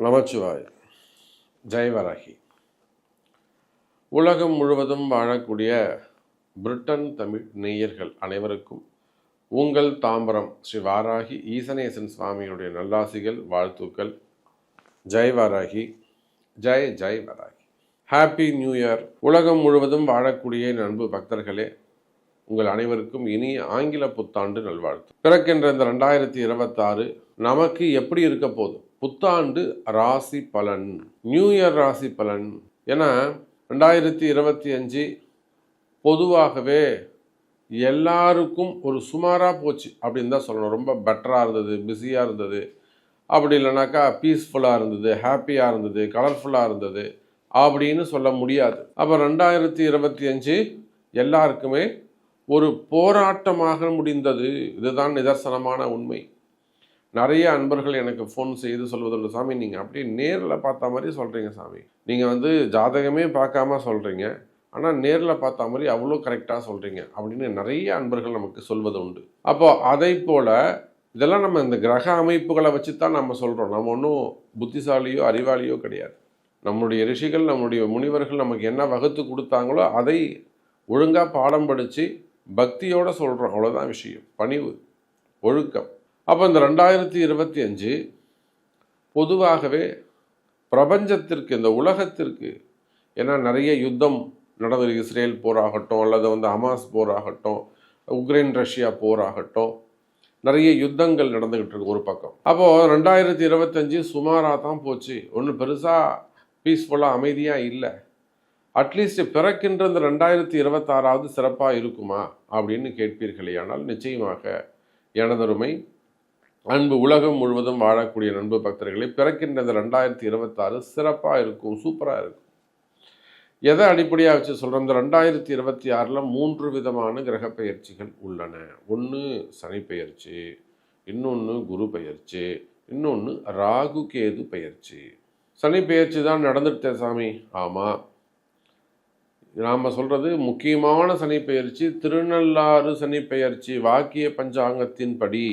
நமச்சிவாய். ஜெயவராகி உலகம் முழுவதும் வாழக்கூடிய பிரிட்டன் தமிழ் நேயர்கள் அனைவருக்கும் உங்கள் தாம்பரம் ஸ்ரீ வாராகி ஈசனேசன் சுவாமியுடைய நல்லாசிகள் வாழ்த்துக்கள். Jayavarahi Jai Jai Varahi. Happy new year உலகம் முழுவதும் வாழக்கூடிய நண்பு பக்தர்களே உங்கள் அனைவருக்கும் இனிய ஆங்கில புத்தாண்டு நல்வாழ்த்து. பிறக்கின்ற இந்த ரெண்டாயிரத்தி இருபத்தாறு நமக்கு எப்படி இருக்க போதும் புத்தாண்டு ராசி பலன் நியூ இயர் ராசி பலன். ஏன்னா ரெண்டாயிரத்தி இருபத்தி அஞ்சு பொதுவாகவே எல்லாருக்கும் ஒரு சுமாராக போச்சு அப்படின்னு தான் சொல்லணும். ரொம்ப பெட்டராக இருந்தது பிஸியாக இருந்தது. அப்படி இல்லைனாக்கா பீஸ்ஃபுல்லாக இருந்தது ஹாப்பியாக இருந்தது கலர்ஃபுல்லாக இருந்தது அப்படின்னு சொல்ல முடியாது. அப்போ ரெண்டாயிரத்தி இருபத்தி அஞ்சு எல்லாருக்குமே ஒரு போராட்டமாக முடிந்தது. இதுதான் நிதர்சனமான உண்மை. நிறைய அன்பர்கள் எனக்கு ஃபோன் செய்து சொல்வதுண்டு சாமி நீங்கள் அப்படியே நேரில் பார்த்த மாதிரி சொல்கிறீங்க சாமி. நீங்கள் வந்து ஜாதகமே பார்க்காம சொல்கிறீங்க ஆனால் நேரில் பார்த்த மாதிரி அவ்வளோ கரெக்டாக சொல்கிறீங்க அப்படின்னு நிறைய அன்பர்கள் நமக்கு சொல்வது உண்டு அப்போது அதை போல் இதெல்லாம் நம்ம இந்த கிரக அமைப்புகளை வச்சு தான் நம்ம சொல்கிறோம் நம்ம ஒன்றும் புத்திசாலியோ அறிவாளியோ கிடையாது. நம்முடைய ரிஷிகள் நம்முடைய முனிவர்கள் நமக்கு என்ன வகுத்து கொடுத்தாங்களோ அதை ஒழுங்காக பாடம் படித்து பக்தியோடு சொல்கிறோம் அவ்வளோதான் விஷயம். பணிவு ஒழுக்கம். அப்போ இந்த ரெண்டாயிரத்தி இருபத்தி அஞ்சு பொதுவாகவே பிரபஞ்சத்திற்கு இந்த உலகத்திற்கு ஏன்னா நிறைய யுத்தம் நடந்தது. இஸ்ரேல் போராகட்டும் அல்லது வந்து ஹமாஸ் போராகட்டும் உக்ரைன் ரஷ்யா போராகட்டும் நிறைய யுத்தங்கள் நடந்துக்கிட்டு இருக்கு ஒரு பக்கம். அப்போது ரெண்டாயிரத்தி இருபத்தஞ்சி சுமாராக தான் போச்சு. ஒன்றும் பெருசாக பீஸ்ஃபுல்லாக அமைதியாக இல்லை. அட்லீஸ்ட் பிறக்கின்ற இந்த ரெண்டாயிரத்தி இருபத்தாறாவது சிறப்பாக இருக்குமா அப்படின்னு கேட்பீர்களே. ஆனால் நிச்சயமாக எனதருமை அன்பு உலகம் முழுவதும் வாழக்கூடிய நண்பு பக்தர்களை பிறக்கின்ற இந்த ரெண்டாயிரத்தி இருபத்தாறு சிறப்பாக இருக்கும் சூப்பராக இருக்கும். எதை அடிப்படையாக வச்சு சொல்கிறோம் இந்த ரெண்டாயிரத்தி இருபத்தி ஆறில் மூன்று விதமான கிரக பயிற்சிகள் உள்ளன. ஒன்று சனி பயிற்சி இன்னொன்று குரு பயிற்சி இன்னொன்று ராகு கேது பயிற்சி. சனி பயிற்சி தான் நடந்துட்டே சாமி. ஆமாம் நாம் சொல்கிறது முக்கியமான சனி பயிற்சி திருநள்ளாறு சனி பயிற்சி வாக்கிய பஞ்சாங்கத்தின்படி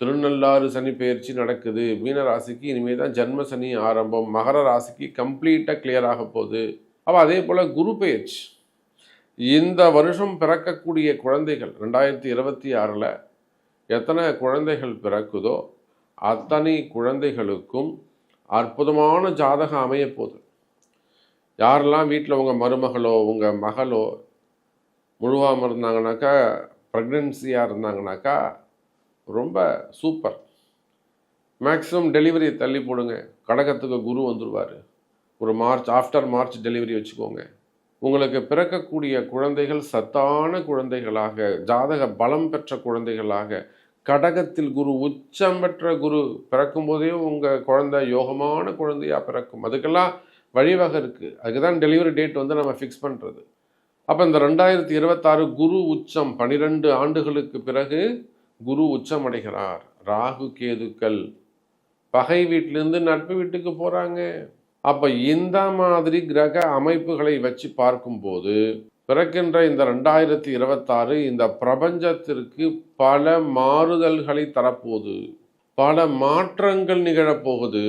திருநள்ளாறு சனி பயிற்சி நடக்குது. மீன ராசிக்கு இனிமேல் தான் ஜென்ம சனி ஆரம்பம். மகர ராசிக்கு கம்ப்ளீட்டாக கிளியர் ஆக போகுது. அப்போ அதே போல் குரு பெயர்ச்சி இந்த வருஷம் பிறக்கக்கூடிய குழந்தைகள் ரெண்டாயிரத்தி இருபத்தி ஆறில் எத்தனை குழந்தைகள் பிறக்குதோ அத்தனை குழந்தைகளுக்கும் அற்புதமான ஜாதகம் அமைய போகுது. யாரெல்லாம் வீட்டில் உங்கள் மருமகளோ உங்கள் மகளோ முழுவாமல் இருந்தாங்கனாக்கா ப்ரெக்னென்சியாக இருந்தாங்கனாக்கா ரொம்ப சூப்பர் மேக்ஸிமம் டெலிவரியை தள்ளி போடுங்க. கடகத்துக்கு குரு வந்துடுவார் ஒரு மார்ச் ஆஃப்டர் மார்ச் டெலிவரி வச்சுக்கோங்க. உங்களுக்கு பிறக்கக்கூடிய குழந்தைகள் சத்தான குழந்தைகளாக ஜாதக பலம் பெற்ற குழந்தைகளாக கடகத்தில் குரு உச்சம் பெற்ற குரு பிறக்கும் போதே உங்கள் குழந்தை யோகமான குழந்தையாக பிறக்கும். அதுக்கெல்லாம் வழிவகை இருக்குது அதுக்கு தான் டெலிவரி டேட் வந்து நம்ம ஃபிக்ஸ் பண்ணுறது அப்போ இந்த ரெண்டாயிரத்தி இருபத்தாறு குரு உச்சம் பன்னிரெண்டு ஆண்டுகளுக்கு பிறகு குரு உச்சமடைகிறார். ராகு கேதுக்கள் பகை வீட்டிலேருந்து நட்பு வீட்டுக்கு போகிறாங்க அப்போ இந்த மாதிரி கிரக அமைப்புகளை வச்சு பார்க்கும்போது பிறக்கின்ற இந்த ரெண்டாயிரத்தி இருபத்தாறு இந்த பிரபஞ்சத்திற்கு பல மாறுதல்களை தரப்போகுது. பல மாற்றங்கள் நிகழப்போகுது.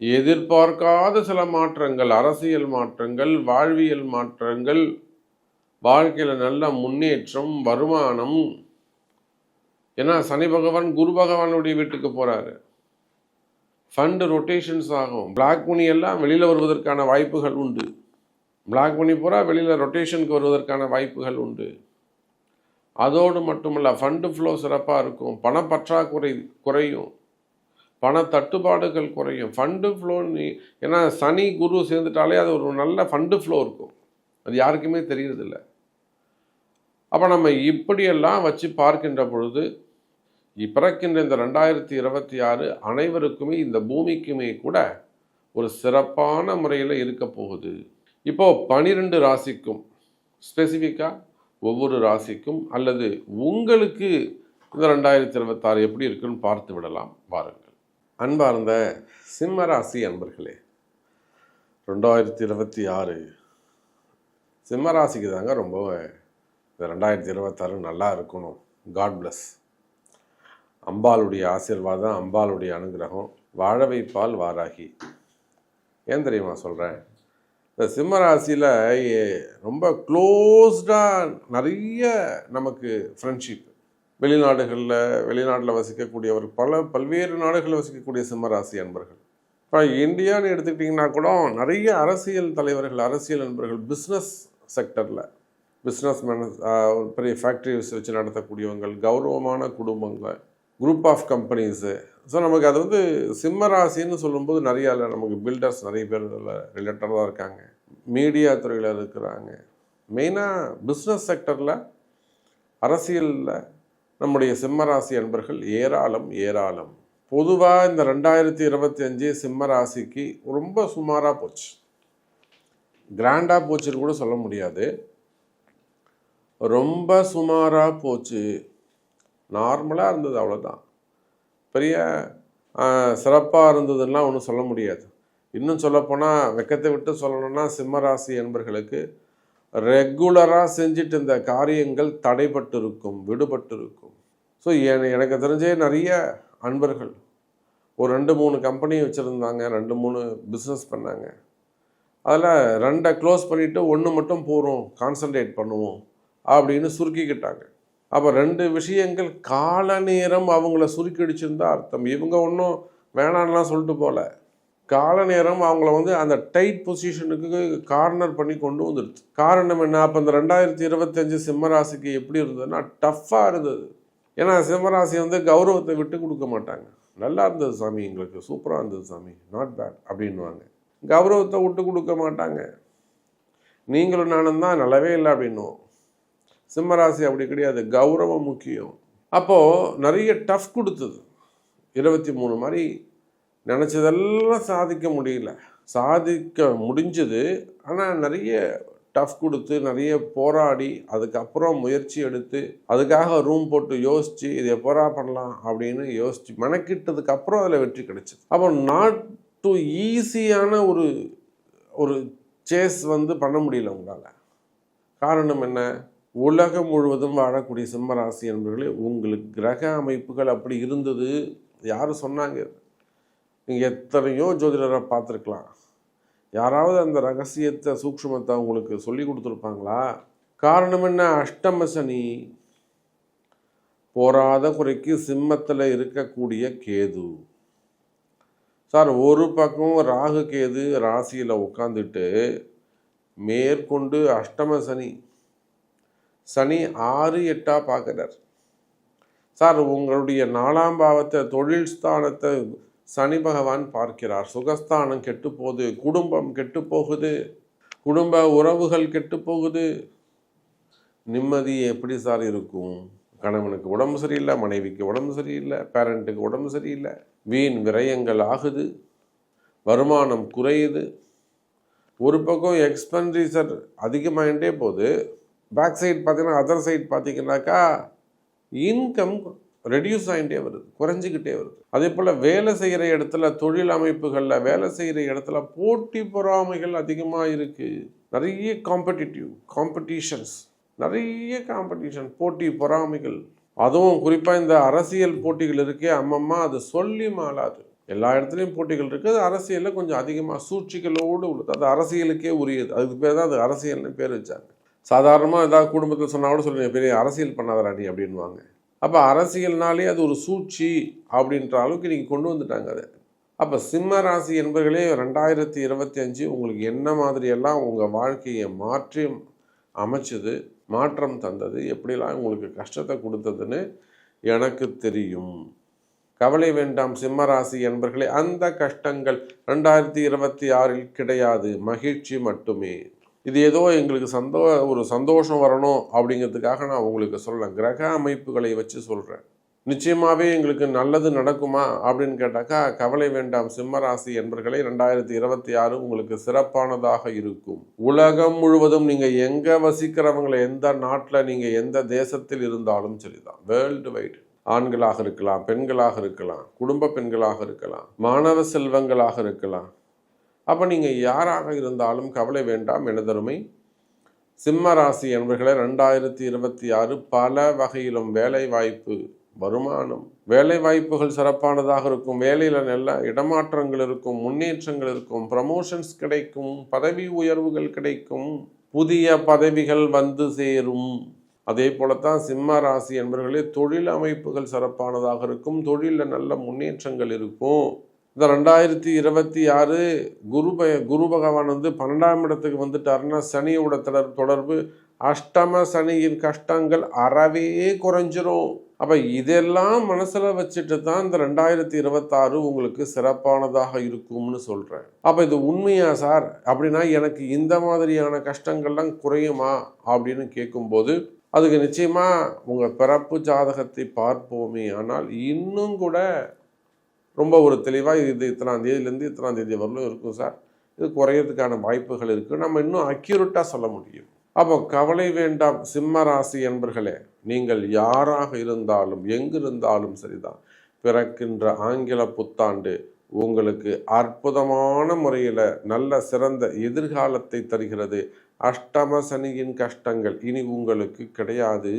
எதிர்பார்க்காத சில மாற்றங்கள் அரசியல் மாற்றங்கள் வாழ்வியல் மாற்றங்கள் வாழ்க்கையில் நல்ல முன்னேற்றம் வருமானம் ஏன்னா சனி பகவான் குரு பகவானுடைய வீட்டுக்கு போகிறாரு ஃபண்டு ரொட்டேஷன்ஸ் ஆகும். பிளாக் மணி எல்லாம் வெளியில் வருவதற்கான வாய்ப்புகள் உண்டு. பிளாக் மணி பூரா வெளியில் ரொட்டேஷனுக்கு வருவதற்கான வாய்ப்புகள் உண்டு. அதோடு மட்டுமல்ல ஃபண்டு ஃப்ளோ சிறப்பாக இருக்கும். பணப்பற்றாக்குறை குறையும். பண தட்டுப்பாடுகள் குறையும். ஃபண்டு ஃப்ளோ நீ ஏன்னா சனி குரு சேர்ந்துட்டாலே அது ஒரு நல்ல ஃபண்டு ஃப்ளோ இருக்கும். அது யாருக்குமே தெரியறதில்ல. அப்போ நம்ம இப்படியெல்லாம் வச்சு பார்க்கின்ற பொழுது பிறக்கின்ற இந்த ரெண்டாயிரத்தி இருபத்தி ஆறு அனைவருக்குமே இந்த பூமிக்குமே கூட ஒரு சிறப்பான முறையில் இருக்க போகுது. இப்போது பனிரெண்டு ராசிக்கும் ஸ்பெசிஃபிக்காக ஒவ்வொரு ராசிக்கும் அல்லது உங்களுக்கு இந்த ரெண்டாயிரத்தி இருபத்தாறு எப்படி இருக்குன்னு பார்த்து விடலாம். வாருங்கள். அன்பார்ந்த சிம்ம ராசி அன்பர்களே ரெண்டாயிரத்தி இருபத்தி ஆறு சிம்ம ராசிக்கு தாங்க ரொம்ப இந்த ரெண்டாயிரத்தி இருபத்தாறு நல்லா இருக்கணும். காட் பிளஸ் அம்பாளுடைய ஆசீர்வாதம் அம்பாளுடைய அனுகிரகம் வாழ வைப்பால் வாராகி. ஏன் தெரியுமா சொல்கிறேன் இந்த சிம்ம ராசியில் ரொம்ப க்ளோஸ்டாக நிறைய நமக்கு ஃப்ரெண்ட்ஷிப் வெளிநாடுகளில் வெளிநாட்டில் வசிக்கக்கூடியவர் பல பல்வேறு நாடுகளில் வசிக்கக்கூடிய சிம்மராசி அன்பர்கள். இப்போ இந்தியான்னு எடுத்துக்கிட்டிங்கன்னா கூட நிறைய அரசியல் தலைவர்கள் அரசியல் நண்பர்கள் பிஸ்னஸ் செக்டரில் பிஸ்னஸ் மேன ஒரு பெரிய ஃபேக்ட்ரிஸ் வச்சு நடத்தக்கூடியவங்கள் கௌரவமான குடும்பங்கள். குரூப் ஆஃப் கம்பெனிஸு ஸோ நமக்கு அது வந்து சிம்ம ராசின்னு சொல்லும்போது நிறைய இல்லை. நமக்கு பில்டர்ஸ் நிறைய பேர் இதில் ரிலேட்டடாக இருக்காங்க. மீடியா துறையில் இருக்கிறாங்க. மெயினாக பிஸ்னஸ் செக்டரில் அரசியலில் நம்முடைய சிம்ம ராசி அன்பர்கள் ஏராளம் ஏராளம். பொதுவாக இந்த ரெண்டாயிரத்தி இருபத்தி அஞ்சு சிம்ம ராசிக்கு ரொம்ப சுமாராக போச்சு. கிராண்டாக போச்சுன்னு கூட சொல்ல முடியாது. ரொம்ப சுமாராக போச்சு. நார்மலாக இருந்தது அவ்வளோதான் பெரிய சிறப்பாக இருந்ததுலாம் ஒன்றும் சொல்ல முடியாது. இன்னும் சொல்லப்போனால் வெக்கத்தை விட்டு சொல்லணும்னா சிம்மராசி என்பர்களுக்கு ரெகுலராக செஞ்சுட்டு இந்த காரியங்கள் தடைபட்டு இருக்கும் விடுபட்டு இருக்கும் ஸோ எனக்கு தெரிஞ்சே நிறைய அன்பர்கள் ஒரு ரெண்டு மூணு கம்பெனி வச்சுருந்தாங்க ரெண்டு மூணு பிஸ்னஸ் பண்ணாங்க. அதில் ரெண்டை க்ளோஸ் பண்ணிவிட்டு ஒன்று மட்டும் போகிறோம் கான்சன்ட்ரேட் பண்ணுவோம் அப்படின்னு சுருக்கிக்கிட்டாங்க. அப்போ ரெண்டு விஷயங்கள் கால நேரம் அவங்கள சுருக்கிடிச்சிருந்தா அர்த்தம். இவங்க ஒன்றும் வேணான்லாம் சொல்லிட்டு போகல கால நேரம் அவங்கள வந்து அந்த டைட் பொசிஷனுக்கு கார்னர் பண்ணி கொண்டு வந்துடுச்சு காரணம் என்ன? அப்போ இந்த ரெண்டாயிரத்தி இருபத்தஞ்சு சிம்மராசிக்கு எப்படி இருந்ததுன்னா டஃப்பாக இருந்தது. ஏன்னா சிம்மராசி வந்து கௌரவத்தை விட்டு கொடுக்க மாட்டாங்க. நல்லா இருந்தது சாமி எங்களுக்கு சூப்பராக இருந்தது சாமி. நாட் பேட் அப்படின்வாங்க கௌரவத்தை விட்டு கொடுக்க மாட்டாங்க. நீங்களும் நானும் தான் நல்லாவே இல்லை அப்படின்னுவோம். சிம்மராசி அப்படி கிடையாது கௌரவம் முக்கியம். அப்போது நிறைய டஃப் கொடுத்தது. இருபத்தி மூணு மாதிரி நினச்சதெல்லாம் சாதிக்க முடியல. சாதிக்க முடிஞ்சது ஆனால் நிறைய டஃப் கொடுத்து நிறைய போராடி அதுக்கப்புறம் முயற்சி எடுத்து அதுக்காக ரூம் போட்டு யோசித்து இதை எப்போரா பண்ணலாம் அப்படின்னு யோசித்து மெனக்கிட்டதுக்கப்புறம் அதில் வெற்றி கிடைச்சிது. அப்போ நாட் டு ஈஸியான ஒரு ஒரு சேஸ் வந்து பண்ண முடியல உங்களால். காரணம் என்ன? உலகம் முழுவதும் வாழக்கூடிய சிம்மராசி என்பர்களே உங்களுக்கு கிரக அமைப்புகள் அப்படி இருந்தது யாரும் சொன்னாங்க? நீங்கள் எத்தனையோ ஜோதிடரை பார்த்துருக்கலாம். யாராவது அந்த ரகசியத்தை சூக்ஷ்மத்தை உங்களுக்கு சொல்லி கொடுத்துருப்பாங்களா? காரணம் என்ன? அஷ்டம சனி. போராத குறைக்கு சிம்மத்தில் இருக்கக்கூடிய கேது. சார் ஒரு பக்கம் ராகு கேது ராசியில் உட்காந்துட்டு மேற்கொண்டு அஷ்டம சனி. சனி ஆறு எட்டாக பார்க்குறார். சார் உங்களுடைய நாலாம் பாவத்தை தொழில் ஸ்தானத்தை சனி பகவான் பார்க்கிறார். சுகஸ்தானம் கெட்டு போகுது குடும்பம் கெட்டு போகுது குடும்ப உறவுகள் கெட்டு போகுது. நிம்மதி எப்படி சார் இருக்கும்? கணவனுக்கு உடம்பு சரியில்லை மனைவிக்கு உடம்பு சரியில்லை பேரண்ட்டுக்கு உடம்பு சரியில்லை வீண் விரயங்கள் ஆகுது வருமானம் குறையுது. ஒரு பக்கம் எக்ஸ்பென்டிச்சர் அதிகமாகிட்டே போகுது பேக் சைட் பார்த்தீங்கன்னா அதர் சைட் பார்த்தீங்கன்னாக்கா இன்கம் ரெடியூஸ் ஆகிட்டே வருது குறைஞ்சிக்கிட்டே வருது. அதே போல் வேலை செய்கிற இடத்துல தொழில் அமைப்புகளில் வேலை செய்கிற இடத்துல போட்டி பொறாமைகள் அதிகமாக இருக்குது நிறைய காம்படிட்டிவ் காம்படிஷன்ஸ் நிறைய காம்படிஷன் போட்டி பொறாமைகள். அதுவும் குறிப்பாக இந்த அரசியல் போட்டிகள் இருக்கே அம்மம்மா அது சொல்லி மாளாது. எல்லா இடத்துலையும் போட்டிகள் இருக்குது அரசியலில் கொஞ்சம் அதிகமாக சூழ்ச்சிகளோடு உள்ளது. அது அரசியலுக்கே உரியது. அதுக்கு பேர் தான் அது அரசியல்னு பேர் வச்சாங்க. சாதாரணமாக ஏதாவது குடும்பத்தில் சொன்னால் கூட சொல்லுங்கள் பெரிய அரசியல் பண்ணாதரா நீ அப்படின்வாங்க அப்போ அரசியல்னாலே அது ஒரு சூழ்ச்சி அப்படின்ற அளவுக்கு நீங்கள் கொண்டு வந்துட்டாங்க அதை. அப்போ சிம்ம ராசி என்பர்களே ரெண்டாயிரத்தி இருபத்தி அஞ்சு உங்களுக்கு என்ன மாதிரியெல்லாம் உங்கள் வாழ்க்கையை மாற்றி அமைச்சது மாற்றம் தந்தது எப்படிலாம் உங்களுக்கு கஷ்டத்தை கொடுத்ததுன்னு எனக்கு தெரியும். கவலை வேண்டாம் சிம்மராசி என்பர்களே அந்த கஷ்டங்கள் ரெண்டாயிரத்தி இருபத்தி ஆறில் கிடையாது மகிழ்ச்சி மட்டுமே. இது ஏதோ எங்களுக்கு சந்தோ ஒரு சந்தோஷம் வரணும் அப்படிங்கிறதுக்காக நான் உங்களுக்கு சொல்கிறேன் கிரக அமைப்புகளை வச்சு சொல்கிறேன் நிச்சயமாகவே எங்களுக்கு நல்லது நடக்குமா அப்படின்னு கேட்டாக்கா கவலை வேண்டாம். சிம்மராசி என்பர்களை ரெண்டாயிரத்தி இருபத்தி ஆறு உங்களுக்கு சிறப்பானதாக இருக்கும். உலகம் முழுவதும் நீங்கள் எங்கே வசிக்கிறவங்களை எந்த நாட்டில் நீங்கள் எந்த தேசத்தில் இருந்தாலும் சரிதான். வேர்ல்டு வைடு ஆண்களாக இருக்கலாம் பெண்களாக இருக்கலாம் குடும்ப பெண்களாக இருக்கலாம் மாணவ செல்வங்களாக இருக்கலாம். அப்போ நீங்கள் யாராக இருந்தாலும் கவலை வேண்டாம் எனதருமை சிம்ம ராசி என்பர்களை ரெண்டாயிரத்தி இருபத்தி ஆறு பல வகையிலும் வேலை வாய்ப்பு வருமானம். வேலை வாய்ப்புகள் சிறப்பானதாக இருக்கும். வேலையில் நல்ல இடமாற்றங்கள் இருக்கும் முன்னேற்றங்கள் இருக்கும் ப்ரமோஷன்ஸ் கிடைக்கும் பதவி உயர்வுகள் கிடைக்கும் புதிய பதவிகள் வந்து சேரும். அதே போலத்தான் சிம்ம ராசி என்பவர்களே தொழில் அமைப்புகள் சிறப்பானதாக இருக்கும். தொழிலில் நல்ல முன்னேற்றங்கள் இருக்கும். இந்த ரெண்டாயிரத்தி இருபத்தி ஆறு குரு பய குரு பகவான் வந்து பன்னெண்டாம் இடத்துக்கு வந்துட்டாருன்னா சனியோட தொடர் தொடர்பு அஷ்டம சனியின் கஷ்டங்கள் அறவே குறைஞ்சிரும். அப்போ இதெல்லாம் மனசில் வச்சுட்டு தான் இந்த ரெண்டாயிரத்தி இருபத்தாறு உங்களுக்கு சிறப்பானதாக இருக்கும்னு சொல்கிறேன் அப்போ இது உண்மையா சார்? அப்படின்னா எனக்கு இந்த மாதிரியான கஷ்டங்கள்லாம் குறையுமா? அப்படின்னு கேட்கும்போது அதுக்கு நிச்சயமாக உங்கள் பிறப்பு ஜாதகத்தை பார்ப்போமே. ஆனால் இன்னும் கூட ரொம்ப ஒரு தெளிவாக இது இத்தனாம் தேதியிலேருந்து இத்தனாம் தேதி வரலும் இருக்கும் சார். இது குறையிறதுக்கான வாய்ப்புகள் இருக்குது நம்ம இன்னும் அக்யூரட்டாக சொல்ல முடியும். அப்போ கவலை வேண்டாம் சிம்ம ராசி என்பர்களே. நீங்கள் யாராக இருந்தாலும் எங்கிருந்தாலும் சரிதான். பிறக்கின்ற ஆங்கில புத்தாண்டு உங்களுக்கு அற்புதமான முறையில் நல்ல சிறந்த எதிர்காலத்தை தருகிறது. அஷ்டம சனியின் கஷ்டங்கள் இனி உங்களுக்கு கிடையாது.